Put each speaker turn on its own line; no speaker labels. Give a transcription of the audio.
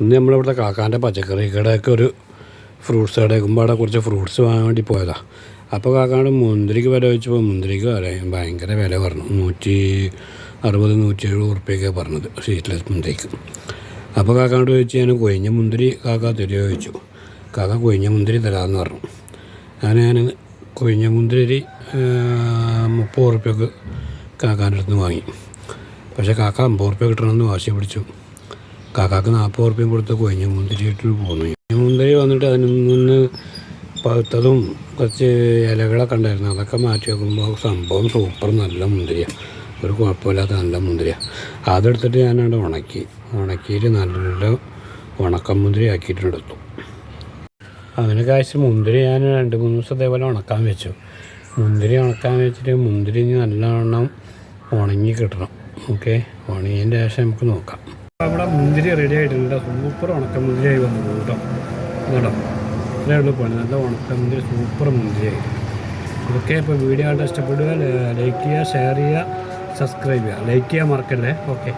ഇന്ന് നമ്മളിവിടുത്തെ കാക്കാന്റെ പച്ചക്കറി കടയൊക്കെ ഒരു ഫ്രൂട്ട്സ് കടയൊക്കെ അവിടെ കുറച്ച് ഫ്രൂട്ട്സ് വാങ്ങാൻ വേണ്ടി പോയതാണ് അപ്പോൾ കാക്കാണ്ട് മുന്തിരിക്ക് വില വെച്ചപ്പോൾ മുന്തിരിക്ക് വില ഭയങ്കര വില പറഞ്ഞു. നൂറ്റി അറുപത് നൂറ്റി എഴുപത് ഉറുപ്പ്യൊക്കെ പറഞ്ഞത് സീറ്റ്ലെസ് മുന്തിരിക്ക്. അപ്പോൾ കാക്കാണ്ട് ചോദിച്ചു ഞാൻ കൊഴിഞ്ഞ മുന്തിരി കാക്ക തരുമോ? ചോദിച്ചു. കാക്ക കൊഴിഞ്ഞ മുന്തിരി തരാമെന്ന് പറഞ്ഞു. അങ്ങനെ ഞാൻ കൊഴിഞ്ഞ മുന്തിരി മുപ്പത് ഉറുപ്പ്യൊക്കെ കാക്കാന്റെ അടുത്ത് നിന്ന് വാങ്ങി. പക്ഷേ കാക്ക അമ്പത് ഉറുപ്പ്യ കിട്ടണമെന്ന് വാശി പിടിച്ചു. കാക്കാക്ക് നാൽപ്പത് ഉറുപ്പ്യം കൊടുത്ത് കൊഴിഞ്ഞ മുന്തിരി ഇട്ട് പോന്നു. ഈ മുന്തിരി വന്നിട്ട് അതിൽ നിന്ന് പഴുത്തതും കുറച്ച് ഇലകളൊക്കെ ഉണ്ടായിരുന്നു. അതൊക്കെ മാറ്റി വെക്കുമ്പോൾ സംഭവം സൂപ്പർ നല്ല മുന്തിരിയാണ് ഒരു കുഴപ്പമില്ലാത്ത നല്ല മുന്തിരിയാണ് അതെടുത്തിട്ട് ഞാനവിടെ ഉണക്കി. ഉണക്കിയിട്ട് നല്ല ഉണക്കമുന്തിരി ആക്കിയിട്ട് എടുത്തു. അതിനെ കാശ് മുന്തിരി ഞാൻ രണ്ട് മൂന്ന് ദിവസം ഇതേപോലെ ഉണക്കാൻ വെച്ചു. മുന്തിരി ഉണക്കാൻ വെച്ചിട്ട് മുന്തിരി നല്ലവണ്ണം ഉണങ്ങി കിട്ടണം. ഓക്കെ? ഉണങ്ങിയതിന്റെ ശേഷം നമുക്ക് നോക്കാം. അവിടെ മുന്തിരി റെഡി ആയിട്ടുണ്ട്. സൂപ്പർ ഉണക്ക ആയി വന്നു കേട്ടോ. കേട്ടോ ഉള്ളു പണി. നല്ല സൂപ്പർ മുന്തിരി ആയി ഓക്കെ ഇപ്പോൾ വീഡിയോ കണ്ട് ഇഷ്ടപ്പെടുക. ലൈക്ക് ചെയ്യുക ഷെയർ ചെയ്യുക സബ്സ്ക്രൈബ് ചെയ്യുക. ലൈക്ക് ചെയ്യാൻ മറക്കല്ലേ? ഓക്കെ